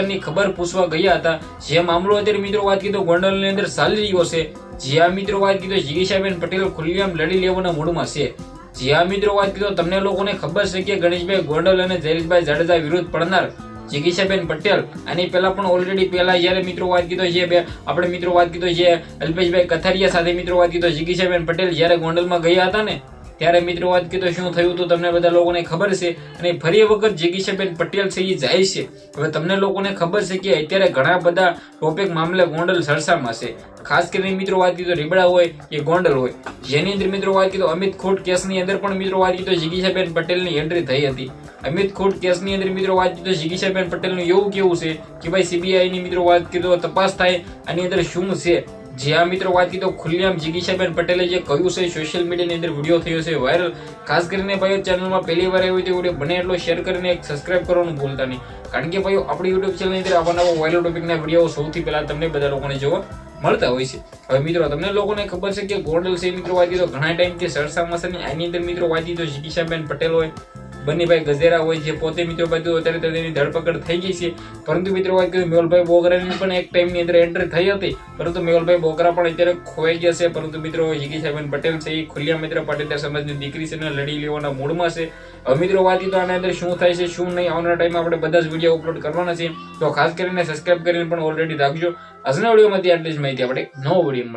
ની ખબર પૂછવા ગયા હતા. જે મામલો અત્યારે મિત્રો વાત કીધો ગોંડલની અંદર ચાલી રહ્યો છે. જ્યાં મિત્રો વાત કીધો જિગીશાબેન પટેલ ખુલ્લેઆમ લડી લેવાના મૂડમાં છે. જ્યાં મિત્રો વાત કીધો તમને લોકોને ખબર છે કે ગણેશભાઈ ગોંડલ અને જયેશભાઈ જાડેજા વિરુદ્ધ પડનાર જિગીશાબેન પટેલ. આની પહેલા પણ ઓલરેડી પહેલા જ્યારે મિત્રો વાત કીધો છે બે આપણે મિત્રો વાત કીધો છે અલ્પેશભાઈ કથારિયા સાથે મિત્રો વાત કીધો જિગીશાબેન પટેલ જ્યારે ગોંડલમાં ગયા હતા ને ત્યારે મિત્રો વાત કીધો શું થયું તો તમને બધા લોકોને ખબર છે અને ફરી વખત જિગીશાબેન પટેલ છે એ જાય છે. હવે તમને લોકોને ખબર છે કે અત્યારે ઘણા બધા ટોપિક મામલે ગોંડલ સરસામાં છે. ખાસ કરીને મિત્રો વાત કીધો રીબડા હોય કે ગોંડલ હોય. જેની અંદર મિત્રો વાત કીધો અમિત ખોટ કેસની અંદર પણ મિત્રો વાત કીધો જિગીશાબેન પટેલની એન્ટ્રી થઈ હતી. અમિત ખોટ કેસની અંદર મિત્રો વાત કીધો જિગીશાબેન પટેલનું એવું કેવું છે કે ભાઈ સીબીઆઈની મિત્રો વાત કીધો તપાસ થાય આની અંદર શું છે? જ્યાં મિત્રો વાત કીધો ખુલ્લેઆમ જિગીશાબેન પટેલે જે કહ્યું છે સોશિયલ મીડિયાની અંદર વીડિયો થયો છે વાયરલ ખાસ કરીને ભાઈઓ ચેનલમાં પહેલી વાર આવ્યો તો વીડિયો બને એટલો શેર કરીને એક સબસ્ક્રાઇબ કરવાનું ભૂલતા નહીં. કારણ કે ભાઈઓ, આપણી યુટ્યુબ ચેનલની અંદર આવા નવા વાયરલ ટોપિકના વીડિયો સૌથી પહેલાં તમને બધા લોકોને જોવા મળતા હોય છે. હવે મિત્રો, તમને લોકોને ખબર છે કે ગોંડલ છે મિત્રો વાત કીધો ઘણા ટાઈમથી સરસામાં છે આની અંદર મિત્રો વાત કીધો જિગીશાબેન પટેલ હોય બનીભાઈ ગજેરા હોય છે, પોતે મિત્રો બધું અત્યારે તેની ધરપકડ થઈ ગઈ છે. પરંતુ મિત્રો વાત કરીએ મેહુલભાઈ બોગરાની પણ એક ટાઈમની અંદર એન્ટ્રી થઈ હતી. પરંતુ મેહુલભાઈ બોગરા પણ અત્યારે ખોવાઈ ગયા છે પરંતુ મિત્રો જિગીશાબેન પટેલ છે, એ ખુલ્લા મિત્ર પાટીદાર સમાજની દીકરી છે અને લડી લેવાના મૂડમાં છે. હવે મિત્રો, વાત તો આના અંદર શું થાય છે, શું નહીં, આવનારા ટાઈમમાં આપણે બધા જ વીડિયો અપલોડ કરવાના છે. તો ખાસ કરીને સબસ્ક્રાઇબ કરીને પણ ઓલરેડી રાખજો. આજના વિડીયોમાંથી આટલી જ માહિતી. આપણે નવો વીડિયો